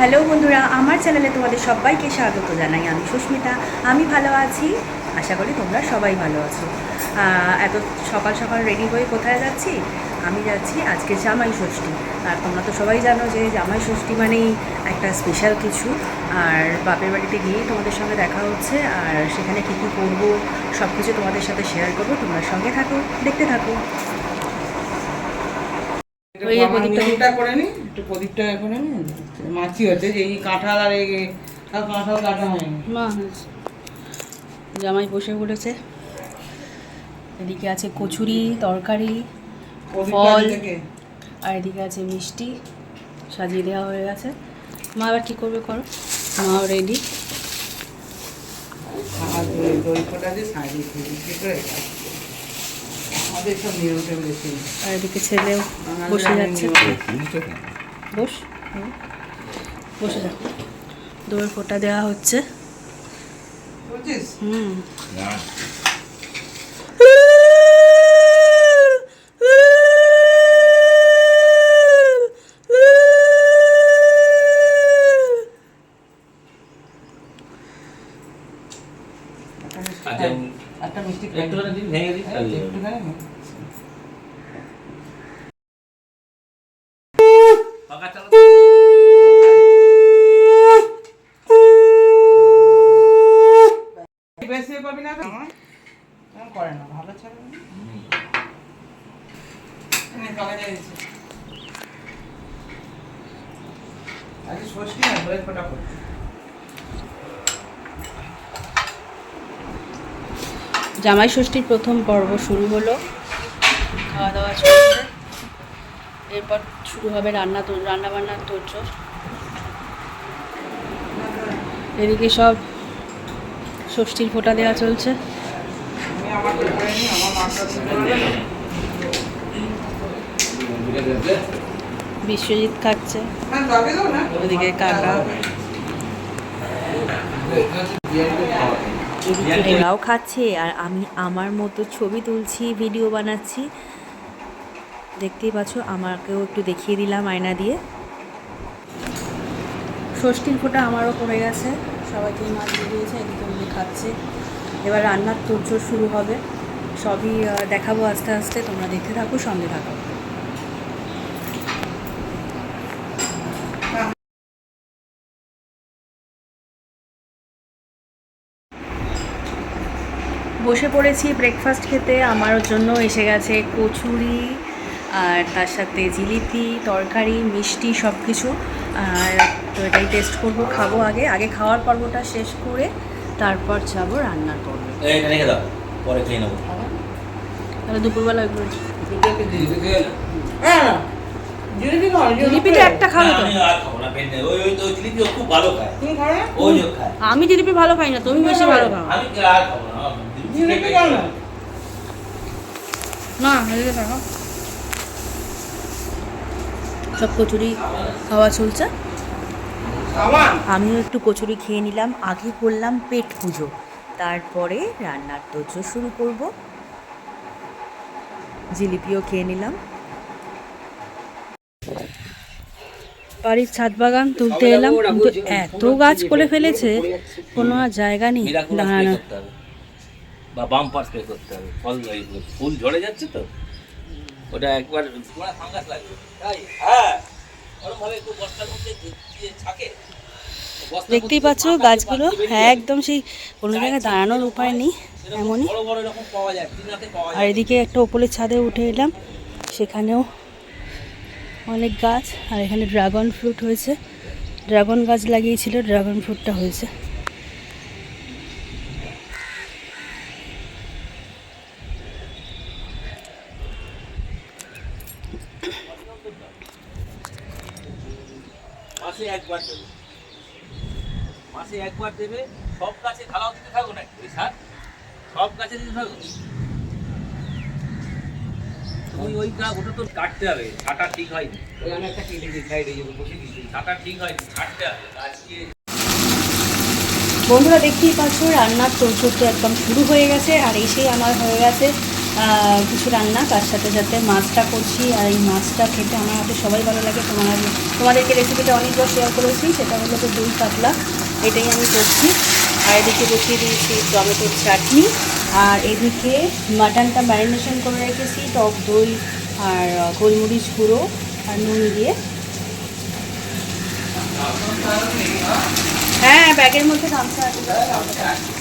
Hello বন্ধুরা, আমার চ্যানেলে তোমাদের সবাইকে স্বাগত জানাই আমি সুস্মিতা। আমি ভালো আছি? আশা করি তোমরা সবাই ভালো আছো। এত সকাল সকাল রেডি হয়ে কোথায় যাচ্ছি? আমি যাচ্ছি আজকে জামাই ষষ্ঠী। আর তোমরা তো সবাই জানো যে জামাই ষষ্ঠী মানেই একটা স্পেশাল কিছু। আর বাপের বাড়িতে গিয়েই তোমাদের সঙ্গে দেখা হচ্ছে। আর সেখানে কী কী করব সব কিছু তোমাদের সাথে শেয়ার করব। তোমরা সঙ্গে থাকো, দেখতে থাকো একটু ওই যে আমার প্রদীপটা- করে নি? একটু প্রদীপটা করে নি? মাছি হচ্ছে যে এই কাঁঠাল আর এই কাঁঠাল কাটা হয়নি। জামাই বসে পড়েছে। এদিকে আছে কচুরি তরকারি ফল। আর এদিকে আছে মিষ্টি সাজিয়ে দেওয়া হয়ে গেছে। মা আবার কী করবে করো? মাও রেডি আর দই- দই ফোটা দিয়ে সাজিয়ে দিয়েছি কি করে আমাদের সব নিয়মটা বেশি আর এদিকে ছেলেও বসে যাচ্ছে। বস বসে যা। দোয়ের ফোঁটা দেওয়া হচ্ছে। হুম। একটা মিষ্টি আচ্ছা, খাই। একটা মিষ্টি খাই। একটুখানি দিন, ভেঙে দিন, তাহলে হবে। একটুখানি না? পাকা চালাও। বেশি এ করবি না তো? আমার? আমার করে না, ভালো ছেলে না। ষষ্ঠী না, দই ফোঁটা করছি। জামাই ষষ্ঠীর প্রথম পর্ব শুরু হলো। খাওয়া দাওয়া চলছে। এরপর শুরু হবে রান্না তো রান্না বান্নার তোড়জোড় এদিকে সব ষষ্ঠীর ফোঁটা দেওয়া চলছে আমি আমাকে করে নিই, আমার মাথা ধুতে হবে না। বিশ্বজিৎ খাচ্ছে? ওদিকে কাকা। ওরাও খাচ্ছে, আর আমি আমার মতো ছবি তুলছি, ভিডিও বানাচ্ছি। দেখতেই পাচ্ছ, আমাকেও একটু দেখিয়ে দিলাম আয়না দিয়ে। ষষ্ঠীর ফোঁটা আমারও পড়ে গেছে। সবাইকে মাছ দিয়েছে এদিকে খাচ্ছে। এবার রান্নার তোড়জোড় শুরু হবে। সবই দেখাবো আস্তে আস্তে, তোমরা দেখতে থাকো, সঙ্গে থাকো। বসে পড়েছি ব্রেকফাস্ট খেতে। আমার জন্য এসে গেছে কচুরি আর তার সাথে জিলিপি তরকারি মিষ্টি সব কিছু আর তো এটাই টেস্ট করব খাব আগে। আগে খাওয়ার পর্বটা শেষ করে তারপর যাব রান্নার পর্বে। পরে খেয়ে নেব। তাহলে দুপুরবেলা। হ্যাঁ, জিলিপি খাও, জিলিপিটা একটা খাবে তো? আমি আর খাব না, পেট নেই। ওই- ওই- ওই জিলিপি ভালো তুমি খাও না? ওই যে খায়। আমি জিলিপি ভালো খাই না তুমি বেশি ভালো খাও। আমি আর খাব না, থাকো সব কচুরি খাওয়া চলছে। আমিও একটু কচুরি খেয়ে নিলাম। আগে করলাম পেট পুজো। তারপরে রান্নার তোজো শুরু করব। জিলিপিও খেয়ে নিলাম। বাড়ির ছাদ বাগান তুলতে এলাম। কিন্তু এত গাছ করে ফেলেছে। কোনো আর জায়গা নেই। Miraculous spray দাঁড়ানো করতে হবে। বা বাম্পার স্প্রে করতে হবে। ফল ফুল ঝরে যাচ্ছে তো? ওটা একবার পুরা ফাঙ্গাস লাগবে। তাই হ্যাঁ। একটু বস্তার মধ্যে দেখতেই পাচ্ছ গাছগুলো? হ্যাঁ একদম সেই কোনো জায়গায় দাঁড়ানোর উপায় নেই এমনই। আর এদিকে একটা ওপরের ছাদে উঠে এলাম। সেখানেও অনেক গাছ আর এখানে ড্রাগন ফ্রুট হয়েছে। ড্রাগন গাছ লাগিয়েছিল ড্রাগন ফ্রুটটা হয়েছে মাসে একবার দেবে মাসে একবার দেবে সব গাছে ঢালাও দিতে থাকো না ওই সার সব গাছে দিতে থাকো। ওই ওই গা ওটা তো কাটতে হবে ছাটা ঠিক হয়নি। ওই আমি একটা কেটে দিই সাইডে বসে দিচ্ছি ছাটা ঠিক হয়নি ছাটতে হবে গাছ দিয়ে বন্ধুরা দেখতেই পাচ্ছ রান্নার তোরচোরটা একদম শুরু হয়ে গেছে আর এসেই আমার হয়ে গেছে কিছু রান্না। তার সাথে সাথে মাছটা করছি আর এই মাছটা খেতে আমার হাতে সবাই ভালো লাগে। তোমার তোমাদেরকে রেসিপিটা অনেকবার শেয়ার করেছি সেটা হলো তো দই কাতলা এটাই আমি করছি। আর এদিকে বসিয়ে দিয়েছি টমেটোর চাটনি। আর এদিকে মাটনটা ম্যারিনেশন করে রেখেছি, টক দই আর গোলমরিচ গুঁড়ো আর নুন দিয়ে। হ্যাঁ ব্যাগের মধ্যে গামছা আছে।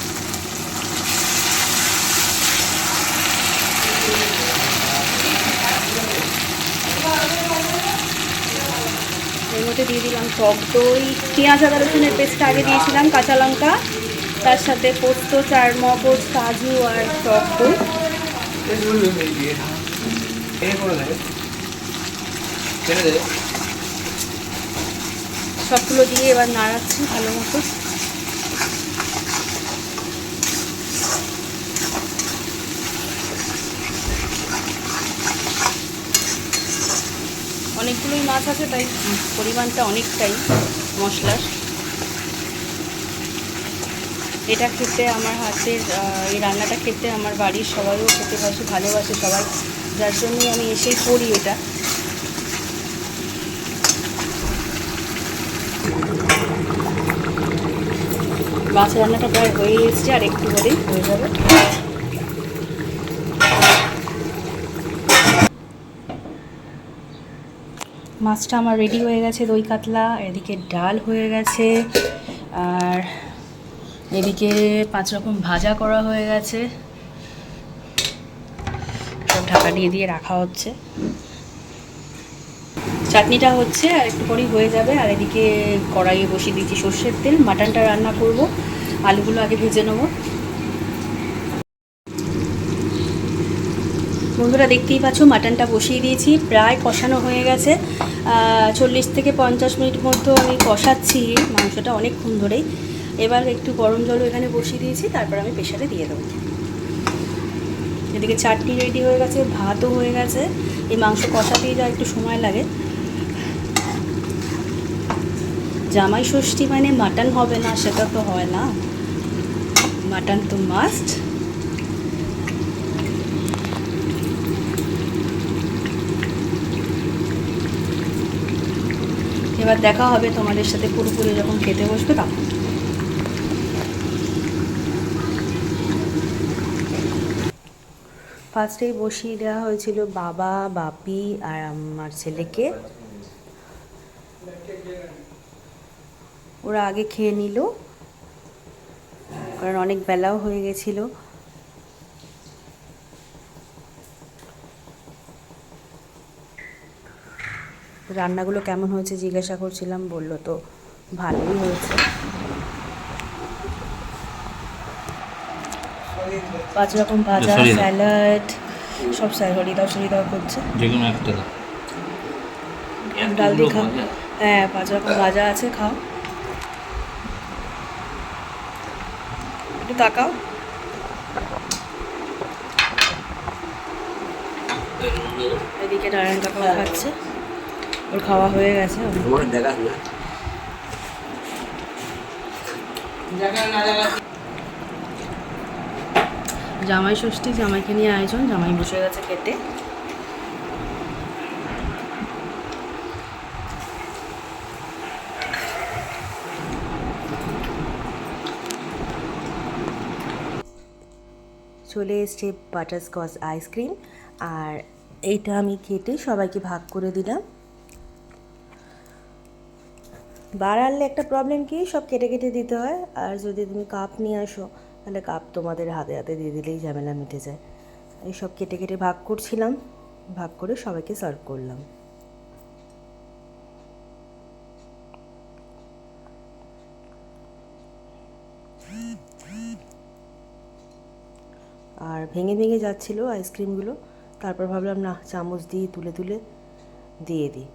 মধ্যে দিয়ে দিলাম টক দই, পেঁয়াজ আদা রসুনের পেস্টটা আগে দিয়েছিলাম, কাঁচা লঙ্কা, তার সাথে পোস্ত, চার মগজ, কাজু আর টক দই। সবগুলো দিয়ে এবার নাড়াচ্ছি ভালো মতো। মাছ আছে তাই পরিমাণটা অনেকটাই মশলার। এটা খেতে আমার হাতের এই রান্নাটা খেতে আমার বাড়ির সবাইও খেতে বসে ভালোবাসে সবাই। যার জন্যই আমি এসেই করি এটা। মাছ রান্নাটা প্রায় হয়ে এসছে আর একটু হলেই হয়ে যাবে। মাছটা আমার রেডি হয়ে গেছে, দই কাতলা, এদিকে ডাল হয়ে গেছে, আর এদিকে পাঁচ রকম ভাজা করা হয়ে গেছে। সব ঢাকা দিয়ে দিয়ে রাখা হচ্ছে। চাটনিটা হচ্ছে আর একটু পরেই হয়ে যাবে। আর এদিকে কড়াইয়ে বসিয়ে দিয়েছি সর্ষের তেল, মাটনটা রান্না করব। আলুগুলো আগে ভেজে নেব। বন্ধুরা দেখতেই পাচ্ছ, মাটনটা বসিয়ে দিয়েছি, প্রায় কষানো হয়ে গেছে। চল্লিশ থেকে পঞ্চাশ মিনিট মতো আমি কষাচ্ছি মাংসটা অনেকক্ষণ ধরেই। এবার একটু গরম জলও এখানে বসিয়ে দিয়েছি, তারপর আমি প্রেশারে দিয়ে দেবো। এদিকে চাটনি রেডি হয়ে গেছে, ভাতও হয়ে গেছে। এই মাংস কষাতেই যা একটু সময় লাগে। জামাই ষষ্ঠী মানে মাটন হবে না, সেটা তো হয় না। মাটন তো মাস্ট এবার দেখা হবে তোমাদের সাথে পুরোপুরি যখন খেতে বসবে তখন। ফার্স্টেই বসিয়ে দেওয়া হয়েছিল বাবা, বাপি আর আমার ছেলেকে। ওরা আগে খেয়ে নিল, কারণ অনেক বেলাও হয়ে গেছিল। রান্নাগুলো কেমন হয়েছে জিজ্ঞাসা করছিলাম বলল তো ভালোই হয়েছে। পাঁচ রকম ভাজা স্যালাড সব স্যালাডই দাও সরি দাও করছে। যে কোনো একটা দাও। ডাল দিয়ে খাও। হ্যাঁ পাঁচ রকম ভাজা আছে খাও। একটু তাকাও। এদিকে নারায়ণ কাকাও খাচ্ছে। ওর খাওয়া হয়ে গেছে। জামাই ষষ্ঠী জামাইকে নিয়ে আয়োজন জামাই বসে গেছে খেতে। চলে এসছে বাটারস্কচ আইসক্রিম আর এইটা আমি কেটে সবাইকে ভাগ করে দিলাম। বার আনলে একটা প্রবলেম কি? সব কেটে কেটে দিতে হয়। আর যদি তুমি কাপ নিয়ে আসো, তাহলে কাপ তোমাদের হাতে হাতে দিয়ে দিলেই ঝামেলা মিটে যায়। এই সব কেটে কেটে ভাগ করছিলাম। ভাগ করে সবাইকে সার্ভ করলাম। আর ভেঙে ভেঙে যাচ্ছিল আইসক্রিমগুলো তারপর ভাবলাম না চামচ দিয়ে তুলে তুলে দিয়ে দিই।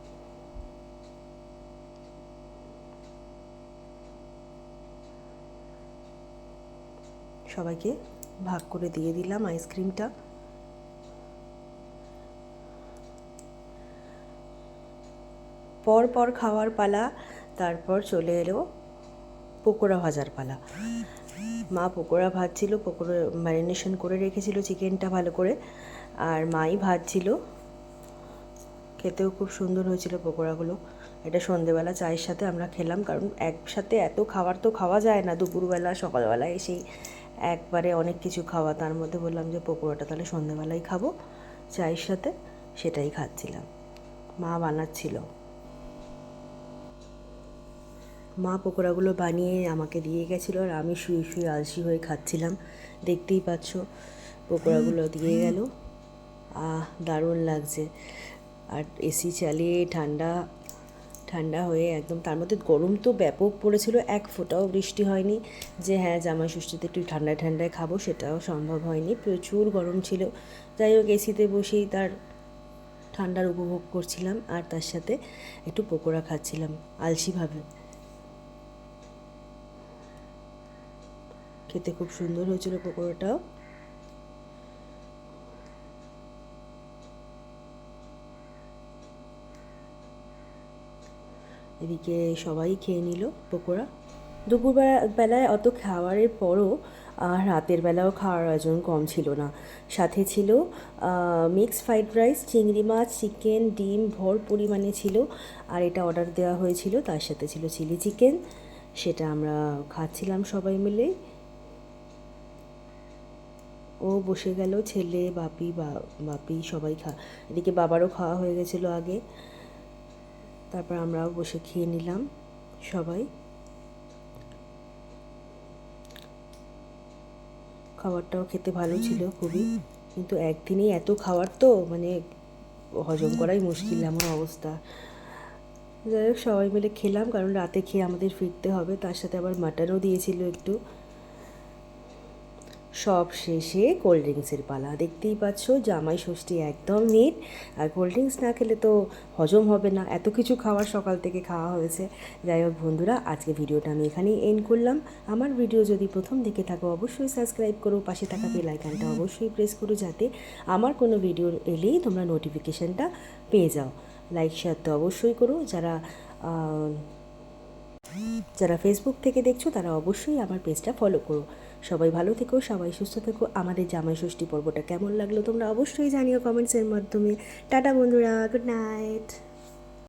সবাইকে ভাগ করে দিয়ে দিলাম আইসক্রিমটা। পর পর খাওয়ার পালা, তারপর চলে এলো পকোড়া ভাজার পালা। মা পকোড়া ভাজছিল, পকোড়া ম্যারিনেশন করে রেখেছিল চিকেনটা ভালো করে, আর মাই ভাজছিল। খেতেও খুব সুন্দর হয়েছিল পকোড়াগুলো। এটা সন্ধেবেলা চায়ের সাথে আমরা খেলাম, কারণ একসাথে এত খাবার তো খাওয়া যায় না, দুপুরবেলা, সকালবেলা এসেই। একবারে অনেক কিছু খাওয়া, তার মধ্যে বললাম যে পকোড়াটা তাহলে সন্ধেবেলায় খাব। চায়ের সাথে সেটাই খাচ্ছিলাম। মা বানাচ্ছিল। মা পকোড়াগুলো বানিয়ে আমাকে দিয়ে গেছিল আর আমি শুয়ে শুয়ে আলসি হয়ে খাচ্ছিলাম। দেখতেই পাচ্ছ, পকোড়াগুলো দিয়ে গেল। আহ, দারুণ লাগছে। আর এসি চালিয়ে ঠান্ডা ঠান্ডা হয়ে একদম, তার মধ্যে গরম তো ব্যাপক পড়েছিল, এক ফোঁটাও বৃষ্টি হয়নি। যে হ্যাঁ জামাই ষষ্ঠীতে একটু ঠান্ডায় ঠান্ডায় খাব, সেটাও সম্ভব হয়নি। প্রচুর গরম ছিল। যাই হোক এসিতে বসেই তার ঠান্ডার উপভোগ করছিলাম, আর তার সাথে একটু পকোড়া খাচ্ছিলাম, আলসিভাবে। খেতে খুব সুন্দর হয়েছিল পকোড়াটাও। এদিকে সবাই খেয়ে নিল পকোড়া। দুপুরবেলা, বেলায় অত খাওয়ারের পরও আর রাতের বেলাও খাওয়ার আয়োজন কম ছিল না। সাথে ছিল মিক্স ফ্রাইড রাইস চিংড়ি মাছ চিকেন ডিম, ভর পরিমাণে ছিল। আর এটা অর্ডার দেওয়া হয়েছিল, তার সাথে ছিল চিলি চিকেন সেটা আমরা খাচ্ছিলাম সবাই মিলে। ও বসে গেল, ছেলে, বাপি বাপি সবাই খা, এদিকে বাবারও খাওয়া হয়ে গেছিল আগে। তারপর আমরাও বসে খেয়ে নিলাম, সবাই। খাবারটাও খেতে ভালো ছিল খুবই, কিন্তু একদিনে এত খাবার তো মানে হজম করাই মুশকিল এমন অবস্থা। যাই হোক, সবাই মিলে খেলাম, কারণ রাতে খেয়ে আমাদের ফিরতে হবে, তার সাথে আবার মাটনও দিয়েছিল একটু। সব শেষে কোল্ড ড্রিঙ্কসের পালা। দেখতেই পাচ্ছ, জামাই ষষ্ঠী একদম নিট আর কোল্ড ড্রিঙ্কস না খেলে তো হজম হবে না। এত কিছু খাওয়ার সকাল থেকে খাওয়া হয়েছে। যাই হোক বন্ধুরা, আজকে ভিডিওটা আমি এখানেই এন্ড করলাম। আমার ভিডিও যদি প্রথম দেখে থাকো, অবশ্যই সাবস্ক্রাইব করো। পাশে থাকা বেল আইকনটা অবশ্যই প্রেস করো যাতে আমার কোনো ভিডিও এলেই তোমরা নোটিফিকেশানটা পেয়ে যাও। লাইক শেয়ার তো অবশ্যই করো। যারা যারা ফেসবুক থেকে দেখছ, তারা অবশ্যই আমার পেজটা ফলো করো। সবাই ভালো থেকো, সবাই সুস্থ থেকো। আমাদের জামাই ষষ্ঠী পর্বটা কেমন লাগল তোমরা অবশ্যই জানিও কমেন্টসের মাধ্যমে। টাটা বন্ধুরা, গুড নাইট।